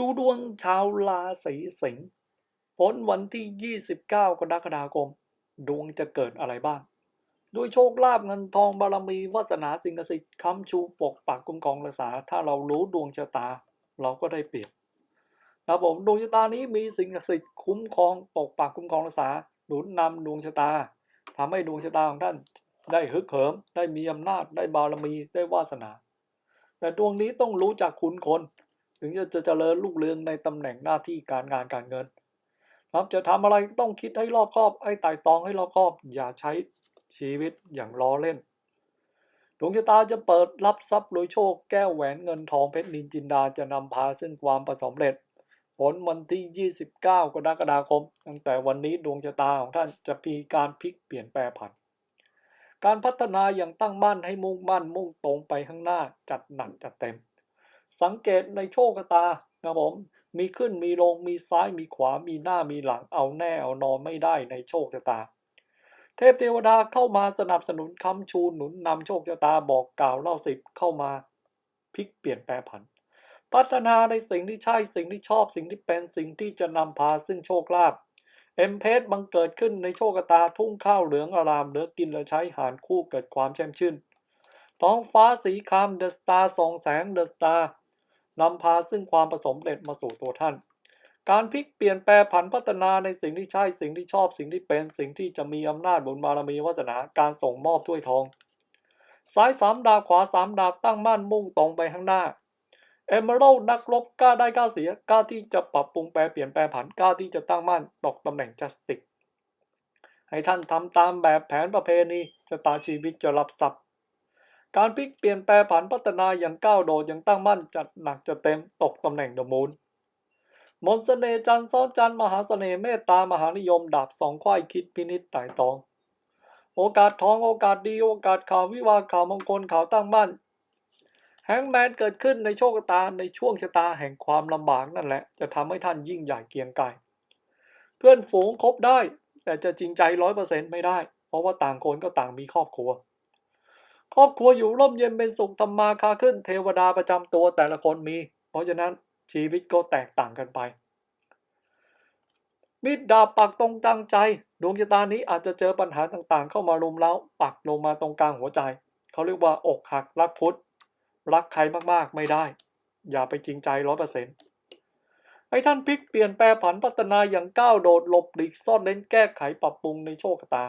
ดูดวงชาวราศีสิงห์ผลวันที่ 29 กรกฎาคม ดวงจะเกิดอะไรบ้าง ด้วยโชคลาภเงินทองบารมีวาสนาสิ่งศักดิ์สิทธิ์ค้ำชูปกปักคุ้มครองรักษา ถ้าเรารู้ดวงชะตา เราก็ได้เปรียบครับผมดวงชะตานี้มีสิ่งศักดิ์สิทธิ์คุ้มครองปกปักคุ้มครองรักษาหนุนนำดวงชะตาทำให้ดวงชะตาของท่านได้ฮึกเหิม ได้มีอำนาจได้บารมีได้วาสนา แต่ดวงนี้ต้องรู้จักคุณคน ถึงจะจะเจริญรุ่งเรืองในตำแหน่งหน้าที่การงานการเงินครับจะทำอะไรต้องคิดให้รอบคอบให้ไต่ตองให้รอบคอบ อย่าใช้ชีวิตอย่างล้อเล่นดวงชะตาจะเปิดรับทรัพย์โดยโชคแก้วแหวนเงินทองเพชรนินจินดาจะนำพาซึ่งความประสบเร็จ ผลวันที่ 29 กรกฎาคม ตั้งแต่วันนี้ดวงชะตาของท่านจะมีการพลิกเปลี่ยนแปลผัน การพัฒนาอย่างตั้งมั่นให้มุ่งมั่นมุ่งตรงไปข้างหน้าจัดหนักจัดเต็ม สังเกตในโชคชะตาครับผมมีขึ้นมีลงมีซ้ายมีขวามีหน้ามีหลังเอาแน่เอานอนไม่ได้ในโชคชะตา เทพเทวดาเข้ามาสนับสนุนคำชูหนุนนำโชคชะตาบอกกล่าวเล่าสิบเข้ามาพลิกเปลี่ยนแปลผัน พัฒนาในสิ่งที่ใช่สิ่งที่ชอบสิ่งที่เป็นสิ่งที่จะนำพาซึ่งโชคลาภเอ็มเพสบังเกิดขึ้นในโชคชะตาทุ่งข้าวเหลืองอารามเหลือกินและใช้หารคู่เกิดความแช่มชื่น ท้องฟ้าสีครามเดอะสตาร์ส่องแสงเดอะสตาร์นำพาซึ่งความประสมเร็จมาสู่ตัวท่าน การพลิกเปลี่ยนแปลผันพัฒนาในสิ่งที่ใช่สิ่งที่ชอบสิ่งที่เป็นสิ่งที่จะมีอำนาจบุญบารมีวาสนาการส่งมอบถ้วยทองซ้ายสามดาบขวาสามดาบตั้งมั่นมุ่งตรงไปข้างหน้าเอเมอรัลนักรบกล้าได้กล้าเสียกล้าที่จะปรับปรุงแปลเปลี่ยนแปลผันกล้าที่จะตั้งมั่นตกตำแหน่งจัสติกให้ท่านทำตามแบบแผนประเพณีชะตาชีวิตจะรับทรัพย์ การพลิกเปลี่ยนแปลผันพัฒนาอย่างก้าวโดดอย่างตั้งมั่นจัดหนักจะเต็มตกตำแหน่งเดอะมูนมนต์เสน่จันทร์ซ้อนจันทร์มหาเสน่ห์เมตตามหานิยมดาบสองควายคิดพินิจไต่ตอง โอกาสทองโอกาสดีโอกาสข่าววิวาข่าวมงคลข่าวตั้งมั่นแฮงแมนเกิดขึ้นในโชคตาในช่วงชะตาแห่งความลำบากนั่นแหละ จะทำให้ท่านยิ่งใหญ่เกียงไกรเพื่อนฝูงคบได้ แต่จะจริงใจร้อยเปอร์เซ็นต์ไม่ได้ เพราะว่าต่างคนก็ต่างมีครอบครัว ครอบครัวอยู่ร่มเย็นเป็นสุขทำมาคาขึ้นเทวดาประจำตัวแต่ละคนมี เพราะฉะนั้นชีวิตก็แตกต่างกันไป มิดดาบปักตรงตั้งใจ ดวงชะตานี้อาจจะเจอปัญหาต่างๆ เข้ามารุมเร้าปักลงมาตรงกลางหัวใจ เขาเรียกว่าอกหักรักพุทธรักใครมากๆไม่ได้ อย่าไปจริงใจร้อยเปอร์เซ็นต์ให้ท่านพลิกเปลี่ยนแปลผันพัฒนาอย่างก้าวโดดหลบหลีกซ่อนเล้นแก้ไขปรับปรุงในโชคชะตา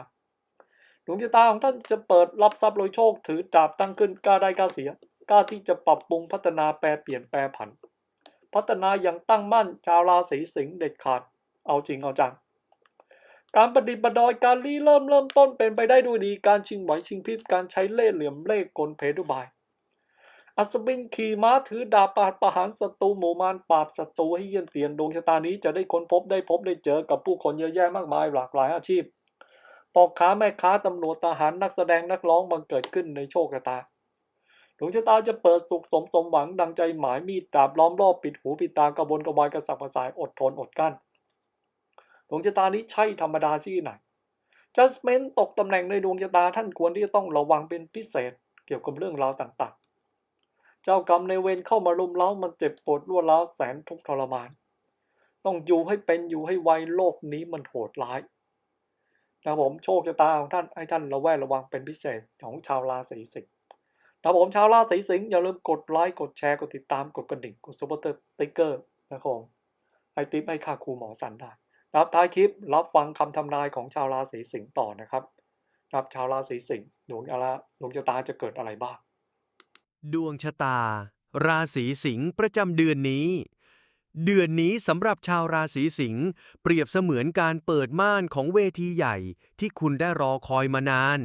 ดวงชะตาของท่านจะเปิดรับทรัพย์โดยโชคถือดาบตั้งขึ้นกล้าได้กล้าเสียกล้าที่จะปรับปรุงพัฒนาแปลเปลี่ยนแปลผัน พัฒนาอย่างตั้งมั่นชาวราศีสิงห์เด็ดขาด เอาจริงเอาจัง การประดิษฐ์ประดอยการรีเริ่มเริ่มต้นเป็นไปได้ด้วยดีการชิงไหวชิงพริบการใช้เล่ห์เหลี่ยมเล่ห์กลเพดุบาย อัศวินขี่ม้าถือดาบปาดประหารศัตรูหมู่มารปราบศัตรูให้เยี่ยนเตียนดวงชะตานี้จะได้ค้นพบได้พบได้เจอกับผู้คนเยอะแยะมากมายหลากหลายอาชีพ ปอกค้าแม่ค้าตำรวจทหารนักแสดงนักร้องบังเกิดขึ้นในโชคชะตาดวงชะตาจะเปิดสุขสมสมหวังดังใจหมายมีดดาบล้อมรอบปิดหูปิดตากระบนกระวายกระสับกระส่ายอดทนอดกั้นดวงชะตานี้ใช่ธรรมดาที่ไหน judgment ตกตำแหน่งในดวงชะตาท่านควรที่จะต้องระวังเป็นพิเศษเกี่ยวกับเรื่องราวต่างๆ เจ้ากรรมในเวรเข้ามารุมเร้ามันเจ็บปวดรั่วดร้าวแสนทุกข์ทรมาน ต้องอยู่ให้เป็นอยู่ให้ไวโลกนี้มันโหดร้าย นะผมโชคชะตาของท่านให้ท่านระแวดระวังเป็นพิเศษของชาวราศีสิงห์นะผมชาวราศีสิงห์อย่าลืมกดไลค์กดแชร์กดติดตามกดกระดิ่งกดซุปเปอร์ติ๊กเกอร์นะครับผมให้ติ๊บให้ค่าครูหมอสันได้นะครับท้ายคลิปรับฟังคำทำนายของชาวราศีสิงห์ต่อนะครับนะครับชาวราศีสิงห์ดวงอะไรดวงชะตาจะเกิดอะไรบ้าง ดวงชะตา ราศีสิงห์ประจำเดือนนี้ เดือนนี้สำหรับชาวราศีสิงห์เปรียบเสมือนการเปิดม่านของเวทีใหญ่ที่คุณได้รอคอยมานาน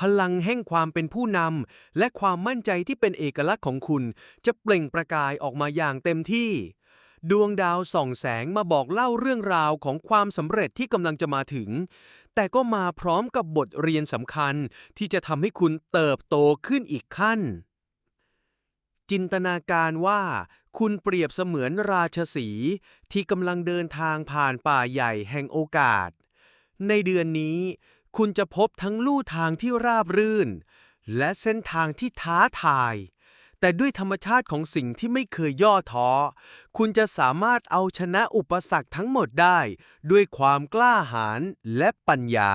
พลังแห่งความเป็นผู้นำและความมั่นใจที่เป็นเอกลักษณ์ของคุณ จะเปล่งประกายออกมาอย่างเต็มที่ ดวงดาวส่องแสงมาบอกเล่าเรื่องราวของความสำเร็จที่กำลังจะมาถึง แต่ก็มาพร้อมกับบทเรียนสำคัญที่จะทำให้คุณเติบโตขึ้นอีกขั้นจินตนาการว่า คุณเปรียบเสมือนราชสีที่กำลังเดินทางผ่านป่าใหญ่แห่งโอกาส ในเดือนนี้ คุณจะพบทั้งลู่ทางที่ราบรื่น และเส้นทางที่ท้าทาย แต่ด้วยธรรมชาติของสิ่งที่ไม่เคยย่อท้อ คุณจะสามารถเอาชนะอุปสรรคทั้งหมดได้ ด้วยความกล้าหาญและปัญญา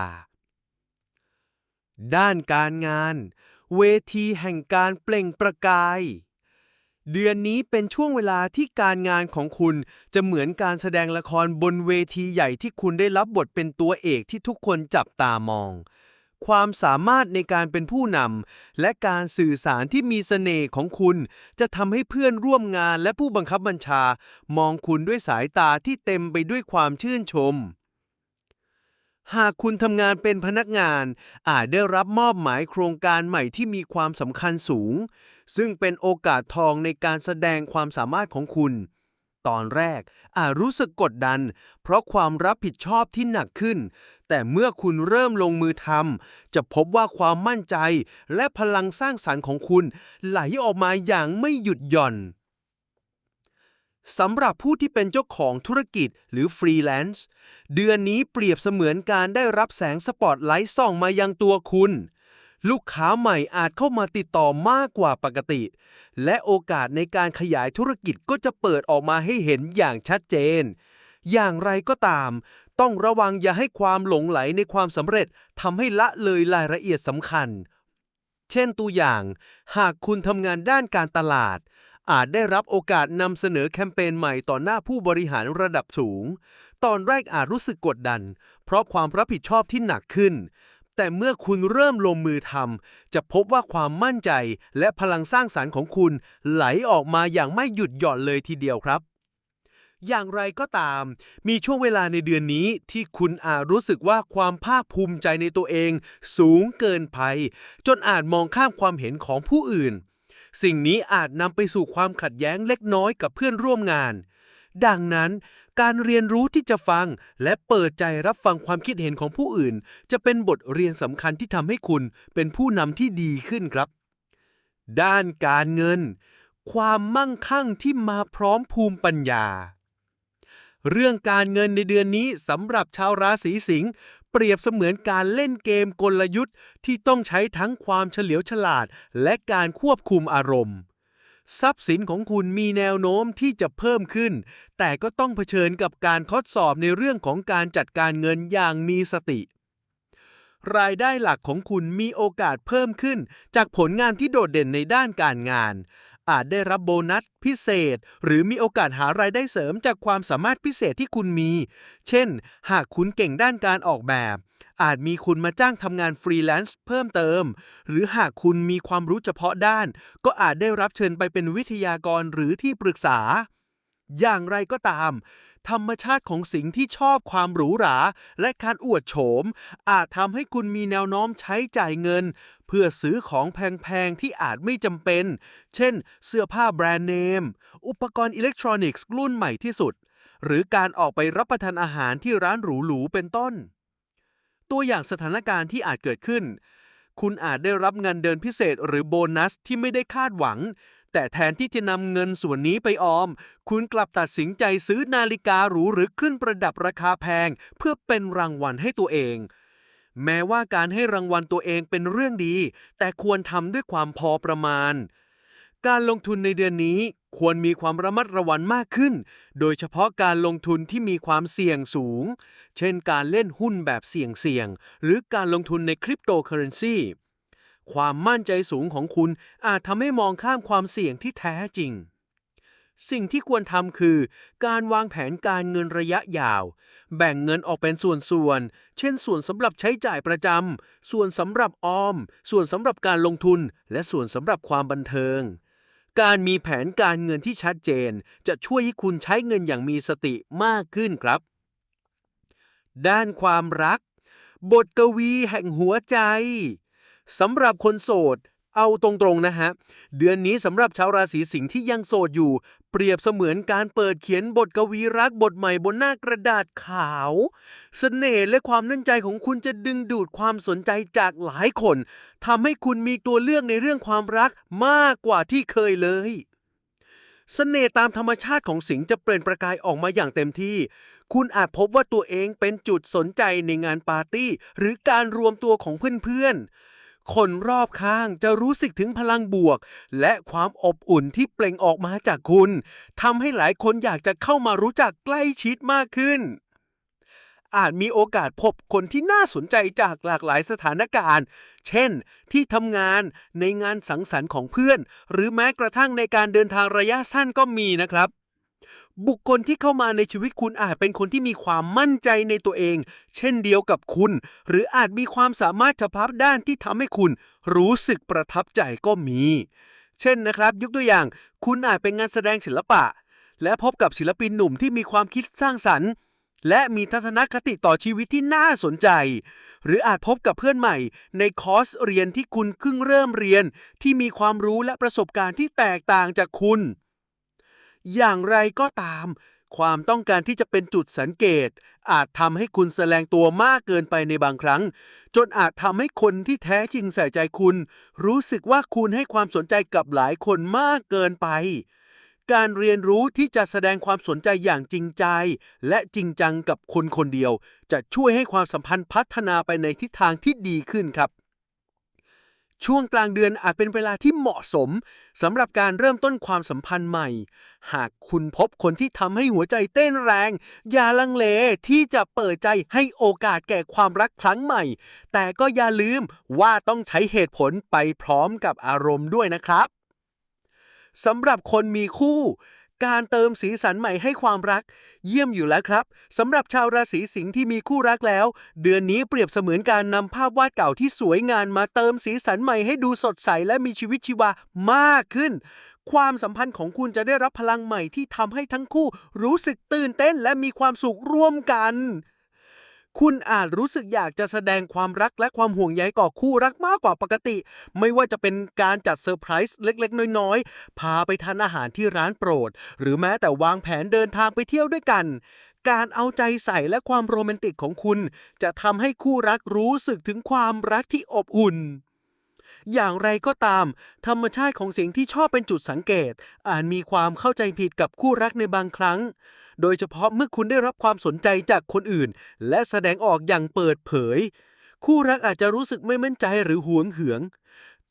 ด้านการงาน เวทีแห่งการเปล่งประกาย เดือนนี้เป็นช่วงเวลาที่การงานของคุณจะเหมือนการแสดงละครบนเวทีใหญ่ที่คุณได้รับบทเป็นตัวเอกที่ทุกคนจับตามอง ความสามารถในการเป็นผู้นำและการสื่อสารที่มีเสน่ห์ของคุณ จะทำให้เพื่อนร่วมงานและผู้บังคับบัญชา มองคุณด้วยสายตาที่เต็มไปด้วยความชื่นชม หากคุณทำงานเป็นพนักงาน อาจได้รับมอบหมายโครงการใหม่ที่มีความสำคัญสูง ซึ่งเป็นโอกาสทองในการแสดงความสามารถของคุณ ตอนแรกอาจรู้สึกกดดัน เพราะความรับผิดชอบที่หนักขึ้น แต่เมื่อคุณเริ่มลงมือทำจะพบว่าความมั่นใจและพลังสร้างสรรค์ของคุณ ไหลออกมาอย่างไม่หยุดหย่อน สำหรับผู้ที่เป็นเจ้าของธุรกิจหรือฟรีแลนซ์เดือนนี้เปรียบเสมือนการได้รับแสงสปอตไลท์ส่องมายังตัวคุณ ลูกค้าใหม่อาจเข้ามาติดต่อมากกว่าปกติ และโอกาสในการขยายธุรกิจก็จะเปิดออกมาให้เห็นอย่างชัดเจน อย่างไรก็ตาม ต้องระวังอย่าให้ความหลงไหลในความสำเร็จทำให้ละเลยรายละเอียดสำคัญ เช่นตัวอย่าง หากคุณทำงานด้านการตลาด อาจได้รับโอกาสนำเสนอแคมเปญใหม่ต่อหน้าผู้บริหารระดับสูง ตอนแรกอาจรู้สึกกดดัน เพราะความรับผิดชอบที่หนักขึ้น แต่เมื่อคุณเริ่มลงมือทำจะพบว่าความมั่นใจและพลังสร้างสรรค์ของคุณไหลออกมาอย่างไม่หยุดหย่อนเลยทีเดียวครับ อย่างไรก็ตาม มีช่วงเวลาในเดือนนี้ที่คุณอาจรู้สึกว่าความภาคภูมิใจในตัวเอง สูงเกินไป จนอาจมองข้ามความเห็นของผู้อื่น สิ่งนี้อาจนำไปสู่ความขัดแย้งเล็กน้อยกับเพื่อนร่วมงาน ดังนั้น การเรียนรู้ที่จะฟังและเปิดใจรับฟังความคิดเห็นของผู้อื่น จะเป็นบทเรียนสำคัญที่ทำให้คุณเป็นผู้นำที่ดีขึ้นครับ ด้านการเงิน ความมั่งคั่งที่มาพร้อมภูมิปัญญาเรื่องการเงินในเดือนนี้สำหรับชาวราศีสิงห์ เปรียบเสมือนการเล่นเกมกลยุทธ์ที่ต้องใช้ทั้งความเฉลียวฉลาด และการควบคุมอารมณ์ ทรัพย์สินของคุณมีแนวโน้มที่จะเพิ่มขึ้น แต่ก็ต้องเผชิญกับการทดสอบในเรื่องของการจัดการเงินอย่างมีสติ รายได้หลักของคุณมีโอกาสเพิ่มขึ้น จากผลงานที่โดดเด่นในด้านการงาน อาจได้รับโบนัสพิเศษ หรือมีโอกาสหารายได้เสริมจากความสามารถพิเศษที่คุณมี เช่น หากคุณเก่งด้านการออกแบบ อาจมีคุณมาจ้างทำงานฟรีแลนซ์เพิ่มเติม หรือหากคุณมีความรู้เฉพาะด้าน ก็อาจได้รับเชิญไปเป็นวิทยากรหรือที่ปรึกษา อย่างไรก็ตาม ธรรมชาติของสิ่งที่ชอบความหรูหรา และการอวดโฉม อาจทำให้คุณมีแนวโน้มใช้จ่ายเงิน เพื่อซื้อของแพงๆ ที่อาจไม่จำเป็น เช่น เสื้อผ้าแบรนด์เนม อุปกรณ์อิเล็กทรอนิกส์รุ่นใหม่ที่สุด หรือการออกไปรับประทานอาหารที่ร้านหรูๆเป็นต้น ตัวอย่างสถานการณ์ที่อาจเกิดขึ้น คุณอาจได้รับเงินเดือนพิเศษหรือโบนัสที่ไม่ได้คาดหวัง แต่แทนที่จะนำเงินส่วนนี้ไปออม คุณกลับตัดสินใจซื้อนาฬิกาหรูหรือขึ้นประดับราคาแพง เพื่อเป็นรางวัลให้ตัวเอง แม้ว่าการให้รางวัลตัวเองเป็นเรื่องดี แต่ควรทำด้วยความพอประมาณ การลงทุนในเดือนนี้ควรมีความระมัดระวังมากขึ้น โดยเฉพาะการลงทุนที่มีความเสี่ยงสูง เช่นการเล่นหุ้นแบบเสี่ยงๆ หรือการลงทุนในคริปโตเคอเรนซี ความมั่นใจสูงของคุณอาจทำให้มองข้ามความเสี่ยงที่แท้จริง สิ่งที่ควรทำคือ การวางแผนการเงินระยะยาว แบ่งเงินออกเป็นส่วนๆ เช่น ส่วนสำหรับใช้จ่ายประจำ ส่วนสำหรับออม ส่วนสำหรับการลงทุน และส่วนสำหรับความบันเทิงการมีแผนการเงินที่ชัดเจน จะช่วยให้คุณใช้เงินอย่างมีสติมากขึ้นครับ ด้านความรัก บทกวีแห่งหัวใจ สำหรับคนโสด เอาตรงๆนะฮะ เดือนนี้สำหรับชาวราศีสิงห์ที่ยังโสดอยู่ เปรียบเสมือนการเปิดเขียนบทกวีรักบทใหม่บนหน้ากระดาษขาวสเสน่ห์และความนั่นใจของคุณจะดึงดูดความสนใจจากหลายคนทำให้คุณมีตัวเลือกในเรื่องความรักมากกว่าที่เคยเลยเสน่ห์ตามธรรมชาติของสิงห์จะเปล่งประกายออกมาอย่างเต็มที่ คุณอาจพบว่าตัวเองเป็นจุดสนใจในงานปาร์ตี้ หรือการรวมตัวของเพื่อนๆ คนรอบข้างจะรู้สึกถึงพลังบวก และความอบอุ่นที่เปล่งออกมาจากคุณทำให้หลายคนอยากจะเข้ามารู้จักใกล้ชิดมากขึ้น อาจมีโอกาสพบคนที่น่าสนใจจากหลากหลายสถานการณ์ เช่น ที่ทำงานในงานสังสรรค์ของเพื่อน หรือแม้กระทั่งในการเดินทางระยะสั้นก็มีนะครับ บุคคลที่เข้ามาในชีวิตคุณอาจเป็นคนที่มีความมั่นใจในตัวเอง เช่นเดียวกับคุณ หรืออาจมีความสามารถเฉพาะด้านที่ทำให้คุณรู้สึกประทับใจก็มี เช่นนะครับ ยกตัวอย่าง คุณอาจเป็นงานแสดงศิลปะ และพบกับศิลปินหนุ่มที่มีความคิดสร้างสรรค์ และมีทัศนคติต่อชีวิตที่น่าสนใจ หรืออาจพบกับเพื่อนใหม่ ในคอร์สเรียนที่คุณเพิ่งเริ่มเรียน ที่มีความรู้และประสบการณ์ที่แตกต่างจากคุณ อย่างไรก็ตาม ความต้องการที่จะเป็นจุดสังเกต อาจทำให้คุณแสดงตัวมากเกินไปในบางครั้ง จนอาจทำให้คนที่แท้จริงใส่ใจคุณ รู้สึกว่าคุณให้ความสนใจกับหลายคนมากเกินไป การเรียนรู้ที่จะแสดงความสนใจอย่างจริงใจ และจริงจังกับคนคนเดียว จะช่วยให้ความสัมพันธ์พัฒนาไปในทิศทางที่ดีขึ้นครับ ช่วงกลางเดือนอาจเป็นเวลาที่เหมาะสมสำหรับการเริ่มต้นความสัมพันธ์ใหม่ หากคุณพบคนที่ทำให้หัวใจเต้นแรง อย่าลังเลที่จะเปิดใจให้โอกาสแก่ความรักครั้งใหม่ แต่ก็อย่าลืมว่าต้องใช้เหตุผลไปพร้อมกับอารมณ์ด้วยนะครับสำหรับคนมีคู่ การเติมสีสันใหม่ให้ความรัก เยี่ยมอยู่แล้วครับสำหรับชาวราศีสิงห์ที่มีคู่รักแล้ว เดือนนี้เปรียบเสมือนการนำภาพวาดเก่าที่สวยงามมาเติมสีสันใหม่ให้ดูสดใสและมีชีวิตชีวามากขึ้น ความสัมพันธ์ของคุณจะได้รับพลังใหม่ที่ทำให้ทั้งคู่รู้สึกตื่นเต้นและมีความสุขร่วมกัน คุณอาจรู้สึกอยากจะแสดงความรักและความห่วงใยก่อคู่รักมากกว่าปกติ ไม่ว่าจะเป็นการจัดเซอร์ไพรส์เล็กๆ น้อยๆ พาไปทานอาหารที่ร้านโปรด หรือแม้แต่วางแผนเดินทางไปเที่ยวด้วยกัน การเอาใจใส่และความโรแมนติกของคุณ จะทำให้คู่รักรู้สึกถึงความรักที่อบอุ่น อย่างไรก็ตาม ธรรมชาติของสิ่งที่ชอบเป็นจุดสังเกต อาจมีความเข้าใจผิดกับคู่รักในบางครั้ง โดยเฉพาะเมื่อคุณได้รับความสนใจจากคนอื่น และแสดงออกอย่างเปิดเผย คู่รักอาจจะรู้สึกไม่มั่นใจหรือหวงเหือง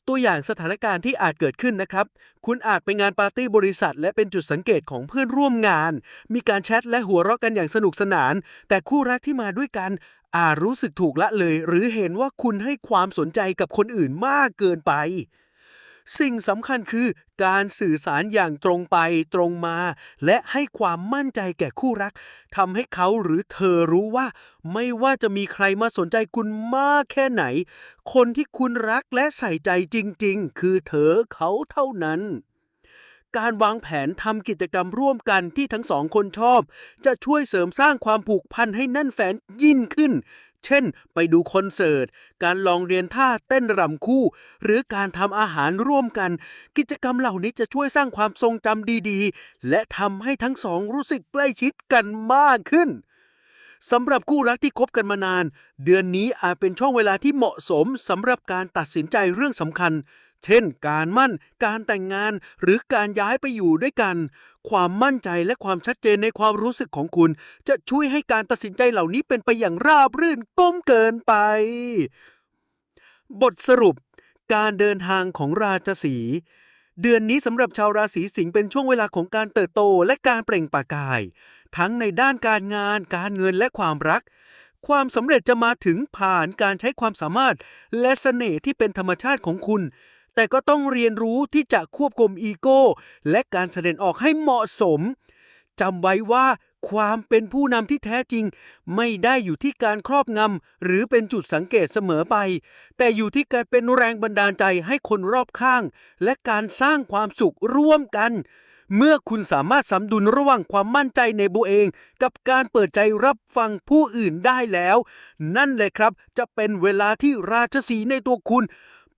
ตัวอย่างสถานการณ์ที่อาจเกิดขึ้นนะครับ คุณอาจไปงานปาร์ตี้บริษัท และเป็นจุดสังเกตของเพื่อนร่วมงาน มีการแชทและหัวเราะกันอย่างสนุกสนาน แต่คู่รักที่มาด้วยกัน อาจรู้สึกถูกละเลย หรือเห็นว่าคุณให้ความสนใจกับคนอื่นมากเกินไป สิ่งสำคัญคือการสื่อสารอย่างตรงไปตรงมา และให้ความมั่นใจแก่คู่รักทำให้เขาหรือเธอรู้ว่า ไม่ว่าจะมีใครมาสนใจคุณมากแค่ไหน คนที่คุณรักและใส่ใจจริง ๆ คือเธอเขาเท่านั้น การวางแผนทำกิจกรรมร่วมกันที่ทั้งสองคนชอบ จะช่วยเสริมสร้างความผูกพันให้แน่นแฟนยิ่งขึ้น เช่น ไปดูคอนเสิร์ต การลองเรียนท่าเต้นรำคู่ หรือการทำอาหารร่วมกัน กิจกรรมเหล่านี้จะช่วยสร้างความทรงจำดีๆ และทำให้ทั้งสองรู้สึกใกล้ชิดกันมากขึ้นสำหรับคู่รักที่คบกันมานาน เดือนนี้อาจเป็นช่วงเวลาที่เหมาะสมสำหรับการตัดสินใจเรื่องสำคัญ เช่น การมั่น การแต่งงาน หรือการย้ายไปอยู่ด้วยกัน ความมั่นใจและความชัดเจนในความรู้สึกของคุณ จะช่วยให้การตัดสินใจเหล่านี้เป็นไปอย่างราบรื่นก้มเกินไป บทสรุป การเดินทางของราชสี เดือนนี้สำหรับชาวราศีสิงห์เป็นช่วงเวลาของการเติบโตและการเปล่งประกาย ทั้งในด้านการงาน การเงินและความรักความสำเร็จจะมาถึงผ่านการใช้ความสามารถ และเสน่ห์ที่เป็นธรรมชาติของคุณ แต่ก็ต้องเรียนรู้ที่จะควบคุมอีโก้ และการแสดงออกให้เหมาะสมจำไว้ว่าความเป็นผู้นำที่แท้จริง ไม่ได้อยู่ที่การครอบงำหรือเป็นจุดสังเกตเสมอไป แต่อยู่ที่การเป็นแรงบันดาลใจให้คนรอบข้าง และการสร้างความสุขร่วมกัน เมื่อคุณสามารถสมดุลระหว่างความมั่นใจในตัวเอง กับการเปิดใจรับฟังผู้อื่นได้แล้ว นั่นเลยครับจะเป็นเวลาที่ราชสีในตัวคุณ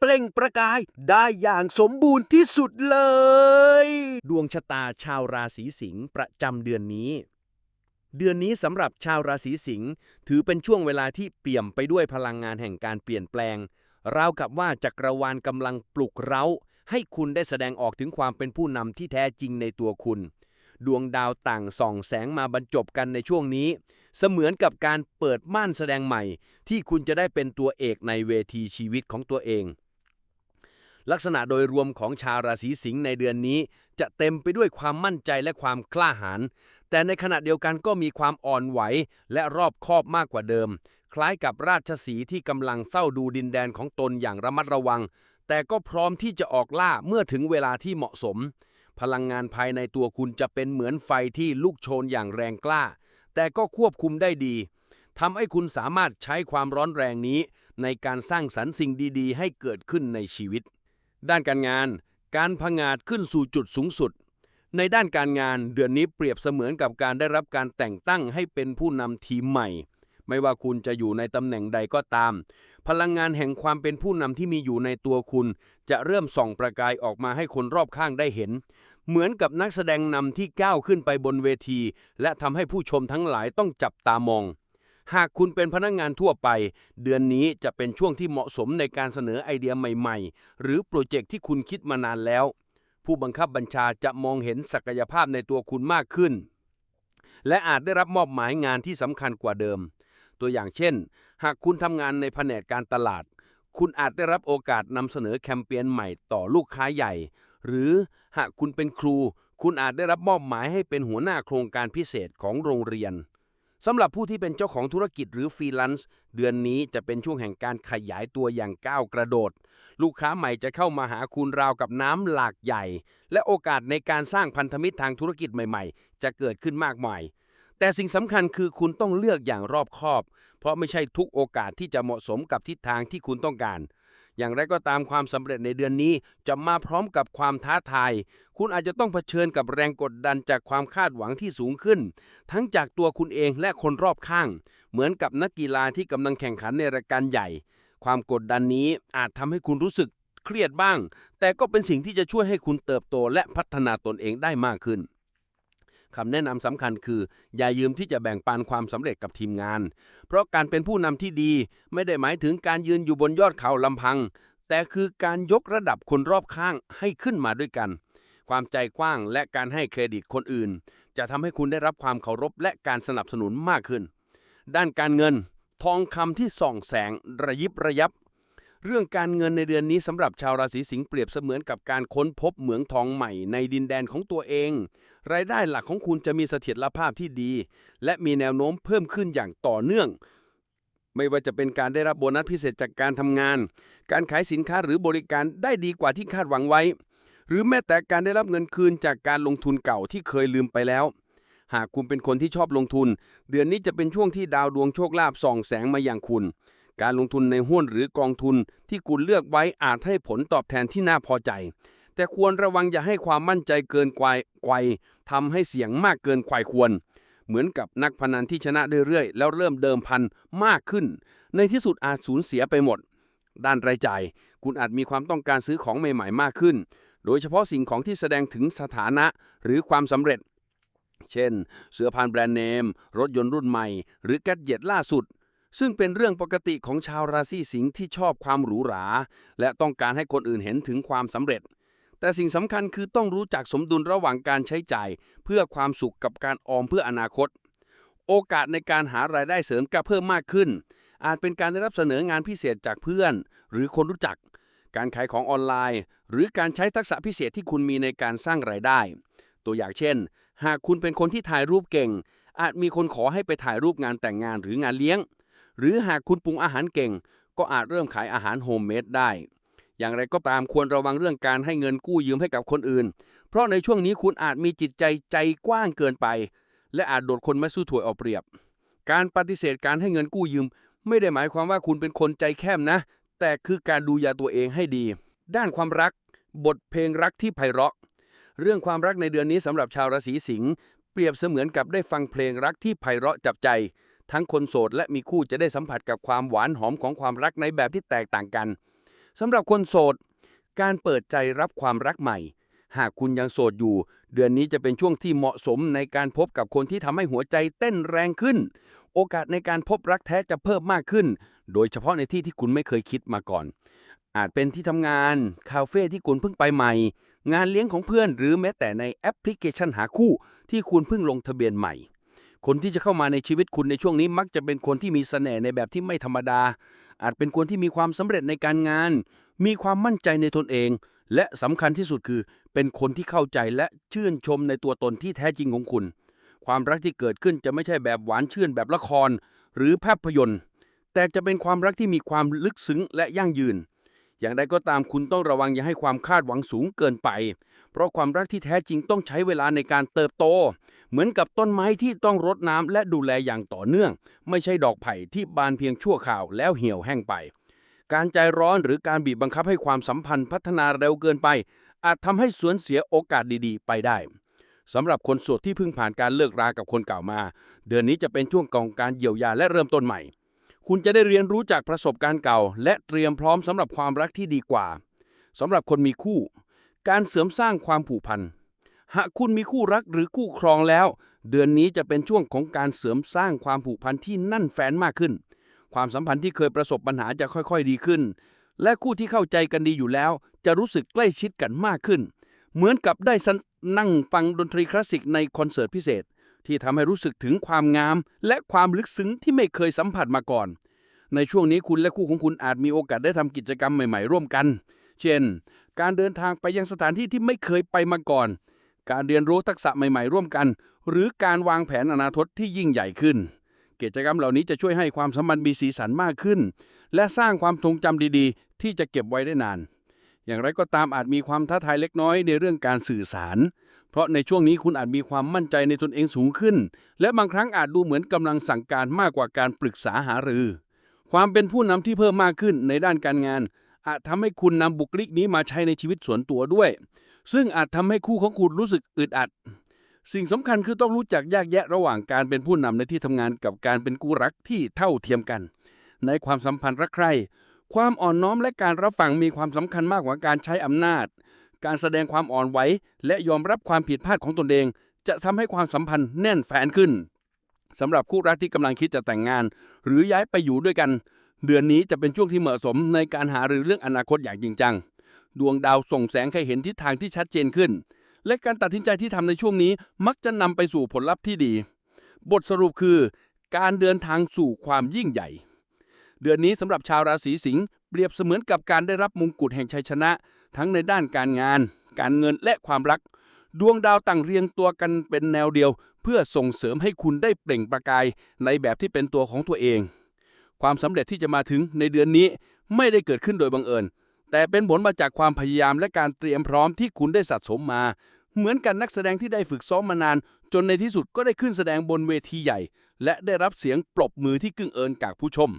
เปล่งประกายได้อย่างสมบูรณ์ที่สุดเลย ดวงชะตาชาวราศีสิงห์ประจำเดือนนี้ เดือนนี้สำหรับชาวราศีสิงห์ถือเป็นช่วงเวลาที่เปี่ยมไปด้วยพลังงานแห่งการเปลี่ยนแปลง ราวกับว่าจักรวาลกำลังปลุกเร้า ให้คุณได้แสดงออกถึงความเป็นผู้นำที่แท้จริงในตัวคุณ ดวงดาวต่างส่องแสงมาบรรจบกันในช่วงนี้เสมือนกับการเปิดม่านแสดงใหม่ ที่คุณจะได้เป็นตัวเอกในเวทีชีวิตของตัวเอง ลักษณะโดยรวมของชาวราศีสิงห์ในเดือนนี้ จะเต็มไปด้วยความมั่นใจและความกล้าหาญแต่ในขณะเดียวกันก็มีความอ่อนไหว และรอบคอบมากกว่าเดิม คล้ายกับราชสีที่กำลังเฝ้าดูดินแดนของตนอย่างระมัดระวัง แต่ก็พร้อมที่จะออกล่าเมื่อถึงเวลาที่เหมาะสม พลังงานภายในตัวคุณจะเป็นเหมือนไฟที่ลุกโชนอย่างแรงกล้า แต่ก็ควบคุมได้ดีทำให้คุณสามารถใช้ความร้อนแรงนี้ ในการสร้างสรรค์สิ่งดี ๆ ให้เกิดขึ้นในชีวิต ด้านการงาน การพงาดขึ้นสู่จุดสูงสุด ในด้านการงานเดือนนี้เปรียบเสมือนกับการได้รับการแต่งตั้งให้เป็นผู้นำทีมใหม่ ไม่ว่าคุณจะอยู่ในตำแหน่งใดก็ตาม พลังงานแห่งความเป็นผู้นำที่มีอยู่ในตัวคุณ จะเริ่มส่องประกายออกมาให้คนรอบข้างได้เห็น เหมือนกับนักแสดงนำที่ก้าวขึ้นไปบนเวที และทำให้ผู้ชมทั้งหลายต้องจับตามอง หากคุณเป็นพนักงานทั่วไป เดือนนี้จะเป็นช่วงที่เหมาะสมในการเสนอไอเดียใหม่ๆ หรือโปรเจกต์ที่คุณคิดมานานแล้ว ผู้บังคับบัญชาจะมองเห็นศักยภาพในตัวคุณมากขึ้น และอาจได้รับมอบหมายงานที่สำคัญกว่าเดิม ตัวอย่างเช่น หากคุณทำงานในแผนกการตลาด คุณอาจได้รับโอกาสนำเสนอแคมเปญใหม่ต่อลูกค้าใหญ่ หรือหากคุณเป็นครู คุณอาจได้รับมอบหมายให้เป็นหัวหน้าโครงการพิเศษของโรงเรียน สำหรับผู้ที่เป็นเจ้าของธุรกิจหรือฟรีแลนซ์เดือนนี้จะเป็นช่วงแห่งการขยายตัวอย่างก้าวกระโดด ลูกค้าใหม่จะเข้ามาหาคุณราวกับน้ำหลากใหญ่ และโอกาสในการสร้างพันธมิตรทางธุรกิจใหม่ๆ จะเกิดขึ้นมากมาย แต่สิ่งสำคัญคือคุณต้องเลือกอย่างรอบคอบ เพราะไม่ใช่ทุกโอกาสที่จะเหมาะสมกับทิศทางที่คุณต้องการ อย่างไรก็ตามความสำเร็จในเดือนนี้จะมาพร้อมกับความท้าทาย คุณอาจจะต้องเผชิญกับแรงกดดันจากความคาดหวังที่สูงขึ้น ทั้งจากตัวคุณเองและคนรอบข้าง เหมือนกับนักกีฬาที่กำลังแข่งขันในรายการใหญ่ ความกดดันนี้อาจทำให้คุณรู้สึกเครียดบ้าง แต่ก็เป็นสิ่งที่จะช่วยให้คุณเติบโตและพัฒนาตนเองได้มากขึ้น คำแนะนำสำคัญคือ อย่ายืมที่จะแบ่งปันความสำเร็จกับทีมงาน เพราะการเป็นผู้นำที่ดีไม่ได้หมายถึงการยืนอยู่บนยอดเขาลำพัง แต่คือการยกระดับคนรอบข้างให้ขึ้นมาด้วยกัน ความใจกว้างและการให้เครดิตคนอื่น จะทำให้คุณได้รับความเคารพและการสนับสนุนมากขึ้น ด้านการเงิน ทองคำที่ส่องแสงระยิบระยับ เรื่องการเงินในเดือนนี้สำหรับชาวราศีสิงห์เปรียบเสมือนกับการค้นพบเหมืองทองใหม่ในดินแดนของตัวเอง รายได้หลักของคุณจะมีเสถียรภาพที่ดี และมีแนวโน้มเพิ่มขึ้นอย่างต่อเนื่อง ไม่ว่าจะเป็นการได้รับโบนัสพิเศษจากการทำงาน การขายสินค้าหรือบริการได้ดีกว่าที่คาดหวังไว้ หรือแม้แต่การได้รับเงินคืนจากการลงทุนเก่าที่เคยลืมไปแล้ว หากคุณเป็นคนที่ชอบลงทุน เดือนนี้จะเป็นช่วงที่ดาวดวงโชคลาภส่องแสงมาอย่างคุณ การลงทุนในหุ้นหรือกองทุนที่คุณเลือกไว้อาจให้ผลตอบแทนที่น่าพอใจ แต่ควรระวังอย่าให้ความมั่นใจเกินกวายไกวทำให้เสี่ยงมากเกินควายควร เหมือนกับนักพนันที่ชนะเรื่อยๆ แล้วเริ่มเดิมพันมากขึ้น ในที่สุดอาจสูญเสียไปหมด ด้านรายจ่าย คุณอาจมีความต้องการซื้อของใหม่ๆ มากขึ้น โดยเฉพาะสิ่งของที่แสดงถึงสถานะหรือความสำเร็จ เช่น เสื้อผ้าแบรนด์เนม รถยนต์รุ่นใหม่ หรือแกดเจ็ตล่าสุด ซึ่งเป็นเรื่องปกติของชาวราศีสิงห์ที่ชอบความหรูหรา และต้องการให้คนอื่นเห็นถึงความสำเร็จ แต่สิ่งสำคัญคือต้องรู้จักสมดุลระหว่างการใช้จ่าย เพื่อความสุขกับการออมเพื่ออนาคต โอกาสในการหารายได้เสริมก็เพิ่มมากขึ้น อาจเป็นการได้รับเสนองานพิเศษจากเพื่อน หรือคนรู้จัก การขายของออนไลน์ หรือการใช้ทักษะพิเศษที่คุณมีในการสร้างรายได้ ตัวอย่างเช่น หากคุณเป็นคนที่ถ่ายรูปเก่ง อาจมีคนขอให้ไปถ่ายรูปงานแต่งงานหรืองานเลี้ยง หรือหากคุณปรุงอาหารเก่ง ก็อาจเริ่มขายอาหารโฮมเมดได้ อย่างไรก็ตามควรระวังเรื่องการให้เงินกู้ยืมให้กับคนอื่น เพราะในช่วงนี้คุณอาจมีจิตใจใจกว้างเกินไป และอาจโดดคนไม่สู้ถวยเอาเปรียบ การปฏิเสธการให้เงินกู้ยืม ไม่ได้หมายความว่าคุณเป็นคนใจแคบนะ แต่คือการดูแลตัวเองให้ดี ด้านความรัก บทเพลงรักที่ไพเราะ เรื่องความรักในเดือนนี้สำหรับชาวราศีสิงห์เปรียบเสมือนกับได้ฟังเพลงรักที่ไพเราะจับใจ ทั้งคนโสดและมีคู่จะได้สัมผัสกับความหวานหอมของความรักในแบบที่แตกต่างกันสำหรับคนโสด การเปิดใจรับความรักใหม่ หากคุณยังโสดอยู่ เดือนนี้จะเป็นช่วงที่เหมาะสมในการพบกับคนที่ทำให้หัวใจเต้นแรงขึ้น โอกาสในการพบรักแท้จะเพิ่มมากขึ้น โดยเฉพาะในที่ที่คุณไม่เคยคิดมาก่อน อาจเป็นที่ทำงาน คาเฟ่ที่คุณเพิ่งไปใหม่ งานเลี้ยงของเพื่อนหรือแม้แต่ในแอปพลิเคชันหาคู่ที่คุณเพิ่งลงทะเบียนใหม่ คนที่จะเข้ามาในชีวิตคุณในช่วงนี้มักจะเป็นคนที่มีเสน่ห์ในแบบที่ไม่ธรรมดา อาจเป็นคนที่มีความสำเร็จในการงาน มีความมั่นใจในตนเอง และสำคัญที่สุดคือ เป็นคนที่เข้าใจและชื่นชมในตัวตนที่แท้จริงของคุณ ความรักที่เกิดขึ้นจะไม่ใช่แบบหวานชื่นแบบละคร หรือภาพยนตร์ แต่จะเป็นความรักที่มีความลึกซึ้งและยั่งยืน อย่างใดก็ตามคุณต้องระวังอย่าให้ความคาดหวังสูงเกินไป เพราะความรักที่แท้จริงต้องใช้เวลาในการเติบโต เหมือนกับต้นไม้ที่ต้องรดน้ำและดูแลอย่างต่อเนื่อง ไม่ใช่ดอกไผ่ที่บานเพียงชั่วคราวแล้วเหี่ยวแห้งไป การใจร้อนหรือการบีบบังคับให้ความสัมพันธ์พัฒนาเร็วเกินไป อาจทำให้สูญเสียโอกาสดีๆ ไปได้สำหรับคนโสดที่เพิ่งผ่านการเลิกรากับคนเก่ามา เดือนนี้จะเป็นช่วงของการเยียวยาและเริ่มต้นใหม่ คุณจะได้เรียนรู้จากประสบการณ์เก่า และเตรียมพร้อมสำหรับความรักที่ดีกว่าสำหรับคนมีคู่ การเสริมสร้างความผูกพันหากคุณมีคู่รักหรือคู่ครองแล้ว เดือนนี้จะเป็นช่วงของการเสริมสร้างความผูกพันที่นั่นแฟนมากขึ้น ความสัมพันธ์ที่เคยประสบปัญหาจะค่อยๆดีขึ้น และคู่ที่เข้าใจกันดีอยู่แล้ว จะรู้สึกใกล้ชิดกันมากขึ้น เหมือนกับได้นั่งฟังดนตรีคลาสสิกในคอนเสิร์ตพิเศษ ที่ทำให้รู้สึกถึงความงาม และความลึกซึ้งที่ไม่เคยสัมผัสมาก่อน ในช่วงนี้คุณและคู่ของคุณอาจมีโอกาสได้ทำกิจกรรมใหม่ๆ ร่วมกัน เช่น การเดินทางไปยังสถานที่ที่ไม่เคยไปมาก่อน การเรียนรู้ทักษะใหม่ๆ ร่วมกัน หรือการวางแผนอนาคตที่ยิ่งใหญ่ขึ้น กิจกรรมเหล่านี้จะช่วยให้ความสัมพันธ์มีสีสันมากขึ้น และสร้างความทรงจำดีๆ ที่จะเก็บไว้ได้นาน อย่างไรก็ตามอาจมีความท้าทายเล็กน้อยในเรื่องการสื่อสาร เพราะในช่วงนี้คุณอาจมีความมั่นใจในตนเองสูงขึ้น และบางครั้งอาจดูเหมือนกำลังสั่งการมากกว่าการปรึกษาหารือ ความเป็นผู้นำที่เพิ่มมากขึ้นในด้านการงาน อาจทำให้คุณนำบุคลิกนี้มาใช้ในชีวิตส่วนตัวด้วย ซึ่งอาจทำให้คู่ของคุณรู้สึกอึดอัด สิ่งสำคัญคือต้องรู้จักแยกแยะระหว่างการเป็นผู้นำในที่ทำงานกับการเป็นคู่รักที่เท่าเทียมกัน ในความสัมพันธ์รักใคร่ความอ่อนน้อมและการรับฟังมีความสำคัญมากกว่าการใช้อำนาจ การแสดงความอ่อนไหวและยอมรับความผิดพลาดของตนเอง จะทำให้ความสัมพันธ์แน่นแฟนขึ้นสำหรับคู่รักที่กำลังคิดจะแต่งงาน หรือย้ายไปอยู่ด้วยกัน เดือนนี้จะเป็นช่วงที่เหมาะสมในการหารือเรื่องอนาคตอย่างจริงจัง ดวงดาวส่งแสงให้เห็นทิศทางที่ชัดเจนขึ้น และการตัดสินใจที่ทำในช่วงนี้มักจะนำไปสู่ผลลัพธ์ที่ดี บทสรุปคือ การเดินทางสู่ความยิ่งใหญ่ เดือนนี้สำหรับชาวราศีสิงห์เปรียบเสมือนกับการได้รับมงกุฎแห่งชัยชนะ ทั้งในด้านการงาน การเงินและความรัก ดวงดาวต่างเรียงตัวกันเป็นแนวเดียว เพื่อส่งเสริมให้คุณได้เปล่งประกายในแบบที่เป็นตัวของตัวเอง ความสำเร็จที่จะมาถึงในเดือนนี้ไม่ได้เกิดขึ้นโดยบังเอิญ แต่เป็นผลมาจากความพยายามและการเตรียมพร้อมที่คุณได้สะสมมา เหมือนกันนักแสดงที่ได้ฝึกซ้อมมานาน จนในที่สุดก็ได้ขึ้นแสดงบนเวทีใหญ่ และได้รับเสียงปรบมือที่กึ่งเอิญจากผู้ชม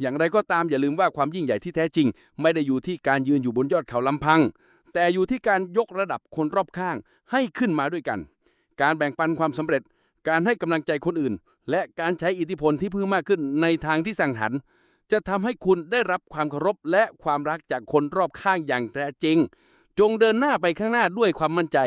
อย่างไรก็ตามอย่าลืมว่าความยิ่งใหญ่ที่แท้จริง ไม่ได้อยู่ที่การยืนอยู่บนยอดเขาลำพัง แต่อยู่ที่การยกระดับคนรอบข้างให้ขึ้นมาด้วยกัน การแบ่งปันความสำเร็จ การให้กำลังใจคนอื่น และการใช้อิทธิพลที่เพิ่มมากขึ้นในทางที่สร้างสรรจะทำให้คุณได้รับความเคารพและความรักจากคนรอบข้างอย่างแท้จริง จงเดินหน้าไปข้างหน้าด้วยความมั่นใจ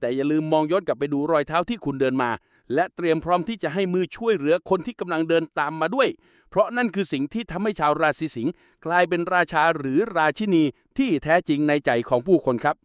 แต่อย่าลืมมองย้อนกลับไปดูรอยเท้าที่คุณเดินมา และเตรียมพร้อมที่จะให้มือช่วยเหลือคนที่กำลังเดินตามมาด้วย เพราะนั่นคือสิ่งที่ทำให้ชาวราศีสิงห์กลายเป็นราชาหรือราชินีที่แท้จริงในใจของผู้คนครับ